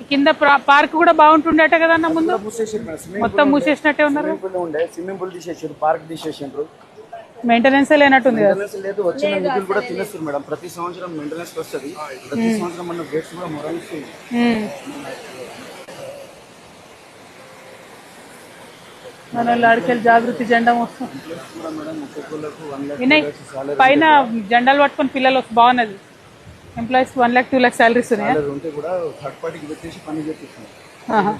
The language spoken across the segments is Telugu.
కింద ప్రా- పార్క్ కూడా బాగుంటుండేట కదన్న ముందు? మూసేసారు మేడం స్విమ్మింగ్ మొత్తం మూసేసినట్టే ఉన్నారు? స్విమ్మింగ్ పూల్ ఉండే. స్విమ్మింగ్ పూల్ తీసేసారు పార్క్ తీసేసారు మెయింటెనెన్స్ లేనట్టుంది కదా? మెయింటెనెన్స్ లేదు వచ్చిన నిధులు కూడా తినేస్తారు మేడం. ప్రతి సంవత్సరం మెయింటెనెన్స్ వస్తుంది. ప్రతి సంవత్సరం మన గేట్స్ కూడా మొరాలిస్తుంది. మన వాళ్ళు ఆడికెళ్ళి జాగృతి జెండా వస్తుంది పైన జెండాలు పట్టుకొని పిల్లలు బాగున్నది. Employees one lakh two lakh salaries ఉన్నాయా? సాలరీ ఉంటే కూడా థర్డ్ పార్టీకి పెట్టేసి పని చేపిస్తున్నారు ఆహా.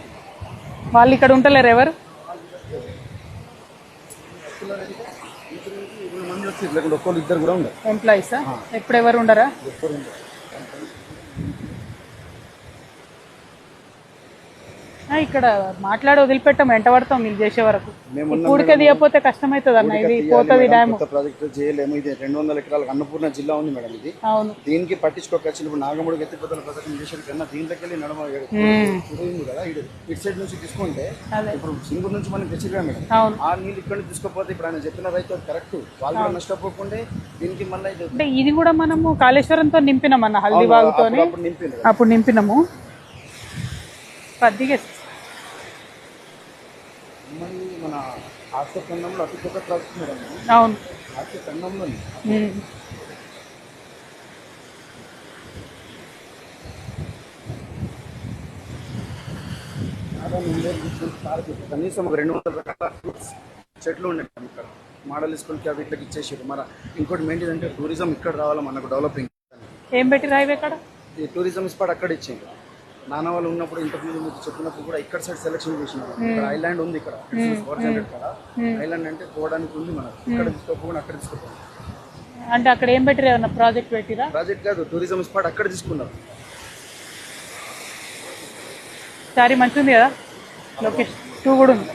వాళ్ళు ఇక్కడ ఉంటలేరు ఎవరు? మంది వచ్చి ఇద్దరు కూడా ఉండరు ఎంప్లాయీసా ఎప్పుడు ఎవరు ఉండరా ఒక్కరు ఉండరు ఆ, ఇక్కడ మాట్లాడి వదిలిపెట్టాం వెంట పడతాం మీరు చేసే వరకు. కూడికే తీయకపోతే కష్టమవుతుంది అన్న ఇది పోతుంది డ్యామ్. ప్రాజెక్ట్ చేయలేము ఇది రెండు వందల ఎకరాలకు అన్నపూర్ణ జిల్లా ఉంది మేడం ఇది. అవును. దీనికి పట్టించుకోవచ్చు ఇప్పుడు నాగముడికి ఎత్తిపోతల పథకం చేసేది కన్నా దీంట్లోకి వెళ్ళి నడమ ఉంది కదా ఇటు సైడ్ నుంచి తీసుకుంటే ఇప్పుడు సింగూరు నుంచి మనం తెచ్చిగా మేడం. అవును. ఆ నీళ్ళు ఇక్కడ నుంచి తీసుకోకపోతే ఇప్పుడు ఆయన చెప్పిన రైతు కరెక్ట్. వాళ్ళు కూడా నష్టపోకుండా దీనికి మళ్ళీ ఇది అంటే ఇది కూడా మనము కాళేశ్వరంతో నింపినాం అన్న హల్దీబాగుతోని అప్పుడు- అప్పుడు నింపినాము. పద్దిగా మళ్ళీ మన ఆస్తి ఖండంలో అతి మేడం. అవును. కనీసం ఒక రెండు వందల రకాల ఫ్రూట్స్ చెట్లు ఉన్నాయి ఇక్కడ. మోడల్ స్కూల్కి అవి ఇట్లకి ఇచ్చేసారు. మన ఇంకోటి మెయిన్ ఏంటంటే టూరిజం ఇక్కడ రావాలా మనకు డెవలపింగ్ ఏం పెట్టి రాయివి ఇక్కడ ఈ టూరిజం స్పాట్ అక్కడ ఇచ్చింది నాన్న వాళ్ళు ఉన్నప్పుడు ఇంతకుముందు మీకు చెప్పినప్పుడు కూడా ఇక్కడ సైడ్ సెలెక్షన్ చేసినారు ఇక్కడ ఐలాండ్ ఉంది ఇక్కడ. ఇక్కడ. ఐలాండ్ అంటే పోవడానికి ఉంది మనకు. ఇక్కడ తీసుకోకుండా అక్కడ తీసుకోవాలి అంటే అక్కడ ఏం పెట్టిరు? ఏమన్నా ప్రాజెక్ట్ పెట్టిరా? ప్రాజెక్ట్ కాదు టూరిజం స్పాట్ అక్కడ తీసుకున్నారు. సారీ మంచిగా ఉంది కదా? లొకేషన్ టూ కూడా ఉంది.